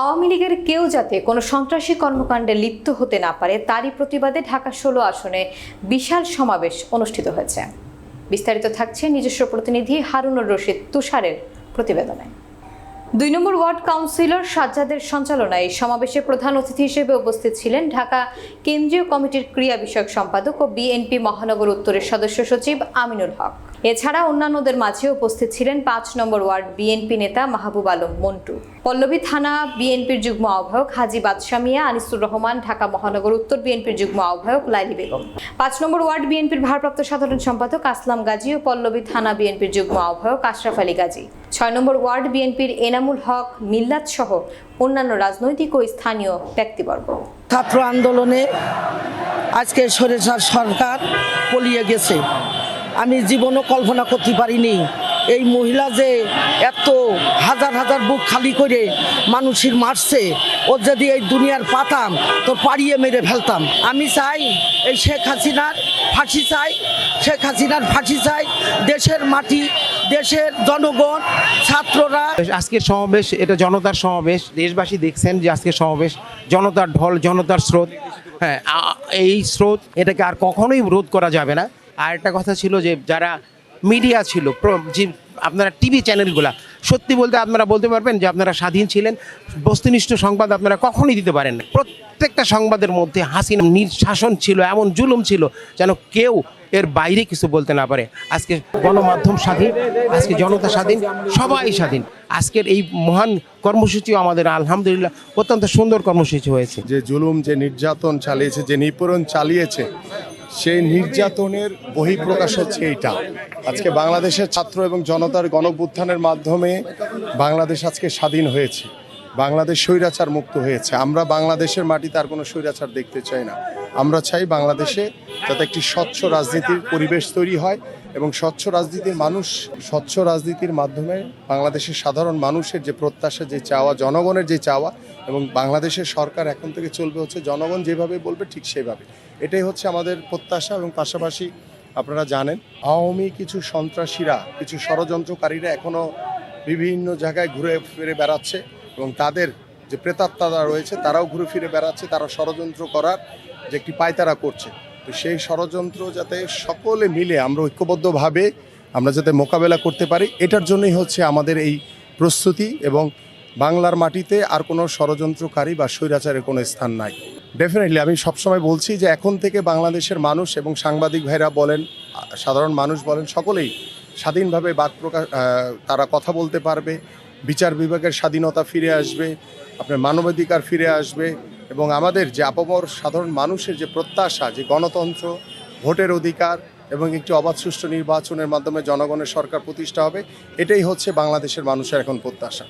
আওয়ামী লীগের কেউ যাতে কোনো সন্ত্রাসী কর্মকাণ্ডে লিপ্ত হতে না পারে, তারই প্রতিবাদে ঢাকা ষোলো আসনে বিশাল সমাবেশ অনুষ্ঠিত হয়েছে। বিস্তারিত থাকছে নিজস্ব প্রতিনিধি হারুনুর রশিদ তুষারের প্রতিবেদনে। দুই নম্বর ওয়ার্ড কাউন্সিলর সাজ্জাদের সঞ্চালনায় সমাবেশে প্রধান অতিথি হিসেবে উপস্থিত ছিলেন ঢাকা কেন্দ্রীয় কমিটির ক্রিয়া বিষয়ক সম্পাদক ও বিএনপি মহানগর উত্তরের সদস্য সচিব আমিনুল হক। এছাড়া অন্যান্যদের মাঝে উপস্থিত ছিলেন পাঁচ নম্বর ওয়ার্ড বিএনপি নেতা মাহবুব আলম মন্টু। পল্লবী থানা বিএনপির যুগ্ম আহ্বায়ক হাজি বাদশামিয়া আনিসুর রহমান ঢাকা মহানগর উত্তর বিএনপির যুগ্ম আহ্বায়ক লাইলি বেগম। পাঁচ নম্বর ওয়ার্ড বিএনপির ভারপ্রাপ্ত সাধারণ সম্পাদক আসলাম গাজী ও পল্লবী থানা বিএনপির যুগ্ম আহ্বায়ক আশরাফ আলী গাজী। ছয় নম্বর ওয়ার্ড বিএনপির এনামুল হক, মিল্লাত সহ অন্যান্য রাজনৈতিক ও স্থানীয় ব্যক্তিবর্গ। ছাত্র আন্দোলনে আজকে সরেসার সরকার পলিয়ে গেছে। আমি জীবনও কল্পনা করতে পারিনি। এই মহিলা যে এত হাজার হাজার বুক খালি করে মানুষের মারছে ও যদি এই দুনিয়ার পাতাম, তো পাড়িয়ে মেরে ফেলতাম। আমি চাই এই শেখ হাসিনার ফাঁসি চাই, শেখ হাসিনার ফাঁসি চাই, দেশের মাটি, দেশের জনগণ, ছাত্ররা আজকের সমাবেশ, এটা জনতার সমাবেশ। দেশবাসী দেখছেন যে আজকের সমাবেশ জনতার ঢল, জনতার স্রোত। হ্যাঁ এই স্রোত এটাকে আর কখনোই রোধ করা যাবে না। আর একটা কথা ছিল যে যারা মিডিয়া ছিল যে আপনারা টিভি চ্যানেলগুলা, সত্যি বলতে আপনারা বলতে পারবেন যে আপনারা স্বাধীন ছিলেন। বস্তুনিষ্ঠ সংবাদ আপনারা কখনই দিতে পারেন না। প্রত্যেকটা সংবাদের মধ্যে হাসিনা নির্শাসন ছিল, এমন জুলুম ছিল যেন কেউ এর বাইরে কিছু বলতে না পারে। আজকে গণমাধ্যম স্বাধীন, আজকে জনতা স্বাধীন, সবাই স্বাধীন। আজকের এই মহান কর্মসূচিও আমাদের, আলহামদুলিল্লাহ, অত্যন্ত সুন্দর কর্মসূচি হয়েছে। যে জুলুম, যে নির্যাতন চালিয়েছে, যে নিপীড়ন চালিয়েছে সেই নির্যাতনের বহিঃপ্রকাশ হচ্ছে এইটা। আজকে বাংলাদেশের ছাত্র এবং জনতার গণভ্যুত্থানের মাধ্যমে বাংলাদেশ আজকে স্বাধীন হয়েছে। বাংলাদেশ স্বৈরাচার মুক্ত হয়েছে। আমরা বাংলাদেশের মাটিতে আর কোনো স্বৈরাচার দেখতে চাই না। আমরা চাই বাংলাদেশে যাতে একটি স্বচ্ছ রাজনীতির পরিবেশ তৈরি হয় এবং স্বচ্ছ রাজনীতির মানুষ, স্বচ্ছ রাজনীতির মাধ্যমে বাংলাদেশের সাধারণ মানুষের যে প্রত্যাশা, যে চাওয়া, জনগণের যে চাওয়া এবং বাংলাদেশের সরকার এখন থেকে চলবে হচ্ছে জনগণ যেভাবে বলবে ঠিক সেভাবে। এটাই হচ্ছে আমাদের প্রত্যাশা এবং পাশাপাশি আপনারা জানেন, আওয়ামী কিছু সন্ত্রাসীরা, কিছু ষড়যন্ত্রকারীরা এখনও বিভিন্ন জায়গায় ঘুরে ফিরে বেড়াচ্ছে এবং তাদের যে প্রেতাত্মারা রয়েছে তারাও ঘুরে ফিরে বেড়াচ্ছে, তারা ষড়যন্ত্র করার যে একটি পায়তারা করছে। তো সেই ষড়যন্ত্র যাতে সকলে মিলে আমরা ঐক্যবদ্ধভাবে আমরা যাতে মোকাবেলা করতে পারি, এটার জন্যই হচ্ছে আমাদের এই প্রস্তুতি এবং বাংলার মাটিতে আর কোনো ষড়যন্ত্রকারী বা স্বৈরাচারের কোনো স্থান নাই। ডেফিনেটলি আমি সবসময় বলছি যে এখন থেকে বাংলাদেশের মানুষ এবং সাংবাদিক ভাইরা বলেন, সাধারণ মানুষ বলেন, সকলেই স্বাধীনভাবে বাক প্রকাশ তারা কথা বলতে পারবে বিচার বিভাগের স্বাধীনতা ফিরে আসবে, আপনার মানবাধিকার ফিরে আসবে এবং আমাদের যে আপামর সাধারণ মানুষের যে প্রত্যাশা, যে গণতন্ত্র, ভোটের অধিকার এবং একটি অবাধ সুষ্ঠু নির্বাচনের মাধ্যমে জনগণের সরকার প্রতিষ্ঠা হবে, এটাই হচ্ছে বাংলাদেশের মানুষের এখন প্রত্যাশা।